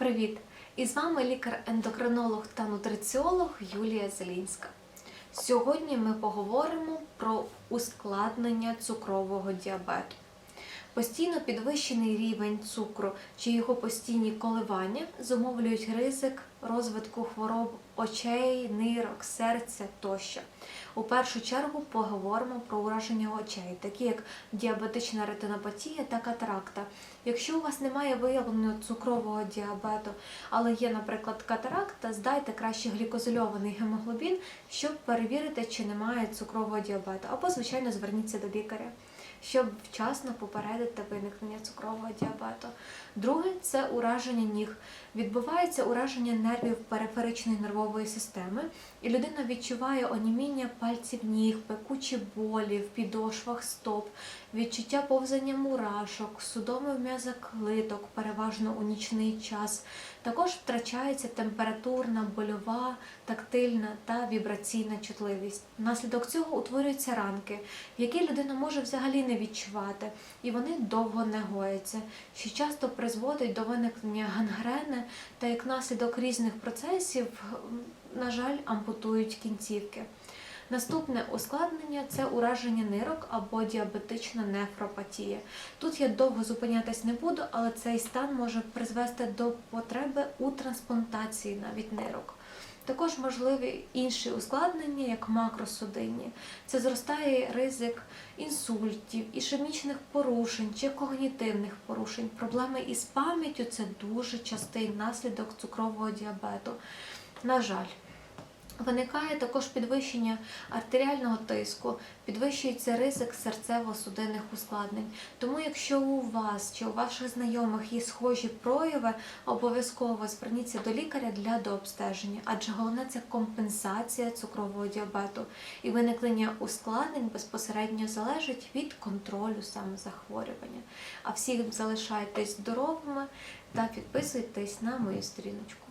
Привіт! І з вами лікар-ендокринолог та нутриціолог Юлія Зелінська. Сьогодні ми поговоримо про ускладнення цукрового діабету. Постійно підвищений рівень цукру чи його постійні коливання зумовлюють ризик розвитку хвороб очей, нирок, серця тощо. У першу чергу поговоримо про ураження очей, такі як діабетична ретинопатія та катаракта. Якщо у вас немає виявленого цукрового діабету, але є, наприклад, катаракта, здайте краще глікозильований гемоглобін, щоб перевірити, чи немає цукрового діабету, або, звичайно, зверніться до лікаря щоб вчасно попередити виникнення цукрового діабету. Друге це ураження ніг. Відбувається ураження нервів периферичної нервової системи, і людина відчуває оніміння пальців ніг, пекучі болі в підошвах стоп, відчуття повзання мурашок, судоми в м'язах литок, переважно у нічний час. Також втрачається температурна, больова, тактильна та вібраційна чутливість. Внаслідок цього утворюються ранки, які людина може взагалі не відчувати, і вони довго не гояться, що часто призводить до виникнення гангрени та як наслідок різних процесів, на жаль, ампутують кінцівки. Наступне ускладнення це ураження нирок або діабетична нефропатія. Тут я довго зупинятись не буду, але цей стан може призвести до потреби у трансплантації навіть нирок. Також можливі інші ускладнення, як макросудинні. Це зростає ризик інсультів, ішемічних порушень чи когнітивних порушень. Проблеми із пам'яттю це дуже частий наслідок цукрового діабету. На жаль. Виникає також підвищення артеріального тиску, підвищується ризик серцево-судинних ускладнень. Тому, якщо у вас чи у ваших знайомих є схожі прояви, обов'язково зверніться до лікаря для дообстеження, адже головне це компенсація цукрового діабету і виникнення ускладнень безпосередньо залежить від контролю саме захворювання. А всіх залишайтесь здоровими та підписуйтесь на мою сторіночку.